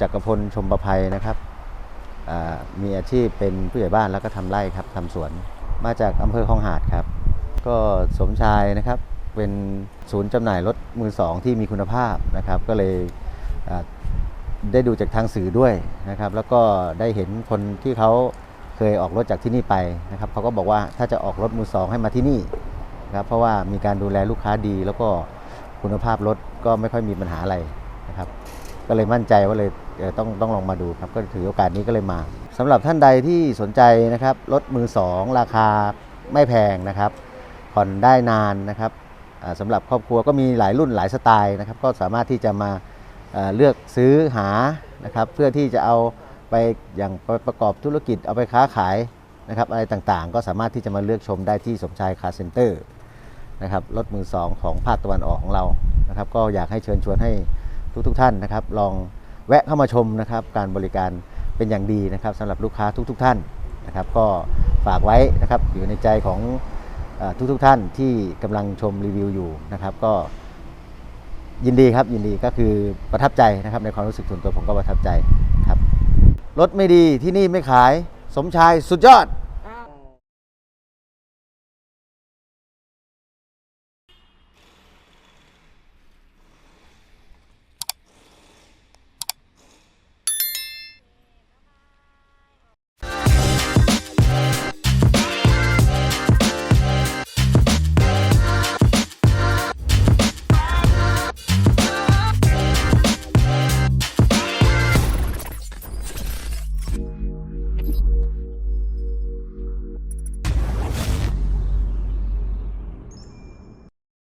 จักรพลชมประภัยนะครับมีอาชีพเป็นผู้ใหญ่บ้านแล้วก็ทำไร่ครับทำสวน มาจากอำเภอคลองหาดครับ ก็สมชายนะครับเป็นศูนย์จำหน่ายรถมือสองที่มีคุณภาพนะครับ ก็เลยได้ดูจากทางสื่อด้วยนะครับ แล้วก็ได้เห็นคนที่เขาเคยออกรถจากที่นี่ไปนะครับเขาก็บอกว่าถ้าจะออกรถมือสองให้มาที่นี่นครับเพราะว่ามีการดูแลลูกค้าดีแล้วก็คุณภาพรถก็ไม่ค่อยมีปัญหาอะไรนะครับ ก็เลยมั่นใจว่าเลยต้องต้องลองมาดูครับ ก็ถือโอกาสนี้ก็เลยมาสำหรับท่านใดที่สนใจนะครับรถมือสองราคาไม่แพงนะครับ ผ่อนได้นานนะครับอ่าสำหรับครอบครัวก็มีหลายรุ่นหลายสไตล์นะครับ ก็สามารถที่จะมาเอ่อเลือกซื้อหานะครับเพื่อที่จะเอาไปอย่างไปประกอบธุรกิจเอาไปค้าขายนะครับอะไรต่างๆ ก็สามารถที่จะมาเลือกชมได้ที่สมชายคาร์เซ็นเตอร์นะครับรถมือสองของภาคตะวันออกของเรานะครับ ก็อยากให้เชิญชวนให้ ทุกๆท่านนะครับ ลองแวะเข้ามาชมนะครับ การบริการเป็นอย่างดีนะครับสำหรับลูกค้าทุกๆท่านนะครับ ก็ฝากไว้นะครับอยู่ในใจของทุกทุกท่านที่กำลังชมรีวิวอยู่นะครับ ก็ยินดีครับยินดีก็คือประทับใจนะครับ ในความรู้สึกส่วนตัวผมก็ประทับใจครับรถไม่ดีที่นี่ไม่ขายสมชายสุดยอด